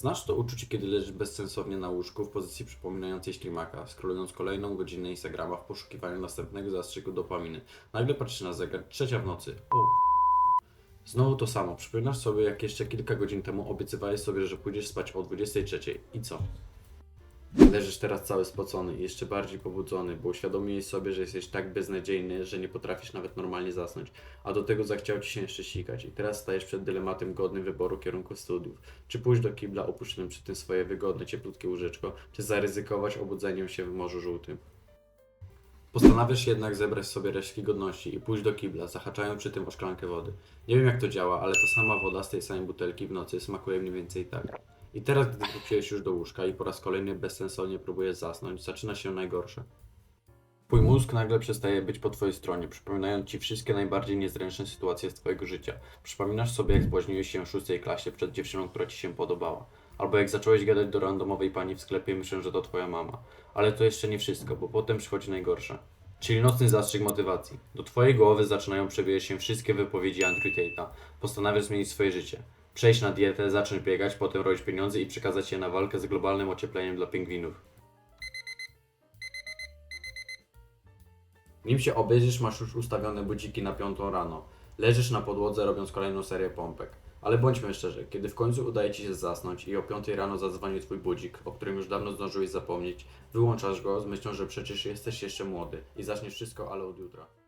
Znasz to uczucie, kiedy leżysz bezsensownie na łóżku w pozycji przypominającej ślimaka, scrollując kolejną godzinę Instagrama w poszukiwaniu następnego zastrzyku dopaminy. Nagle patrzysz na zegar, trzecia w nocy. O. Znowu to samo. Przypominasz sobie, jak jeszcze kilka godzin temu obiecywałeś sobie, że pójdziesz spać o 23. I co? Leżysz teraz cały spocony i jeszcze bardziej pobudzony, bo uświadomiłeś sobie, że jesteś tak beznadziejny, że nie potrafisz nawet normalnie zasnąć, a do tego zachciał ci się jeszcze sikać i teraz stajesz przed dylematem godnym wyboru kierunku studiów. Czy pójść do kibla opuszczonym przy tym swoje wygodne, cieplutkie łóżeczko, czy zaryzykować obudzeniem się w Morzu Żółtym? Postanawiasz jednak zebrać sobie resztki godności i pójść do kibla, zahaczając przy tym o szklankę wody. Nie wiem jak to działa, ale ta sama woda z tej samej butelki w nocy smakuje mniej więcej tak. I teraz, gdy wróciłeś już do łóżka i po raz kolejny bezsensownie próbujesz zasnąć, zaczyna się najgorsze. Twój mózg nagle przestaje być po twojej stronie, przypominając ci wszystkie najbardziej niezręczne sytuacje z twojego życia. Przypominasz sobie, jak zbłaźniłeś się w szóstej klasie przed dziewczyną, która ci się podobała. Albo jak zacząłeś gadać do randomowej pani w sklepie, myśląc, że to twoja mama. Ale to jeszcze nie wszystko, bo potem przychodzi najgorsze. Czyli nocny zastrzyk motywacji. Do twojej głowy zaczynają przewijać się wszystkie wypowiedzi Andrew Tate'a. Postanawiasz zmienić swoje życie. Przejść na dietę, zacząć biegać, potem robić pieniądze i przekazać je na walkę z globalnym ociepleniem dla pingwinów. Nim się obejrzysz, masz już ustawione budziki na piątą rano. Leżysz na podłodze, robiąc kolejną serię pompek. Ale bądźmy szczerzy, kiedy w końcu udaje ci się zasnąć i o 5 rano zadzwoni twój budzik, o którym już dawno zdążyłeś zapomnieć, wyłączasz go z myślą, że przecież jesteś jeszcze młody i zaczniesz wszystko, ale od jutra.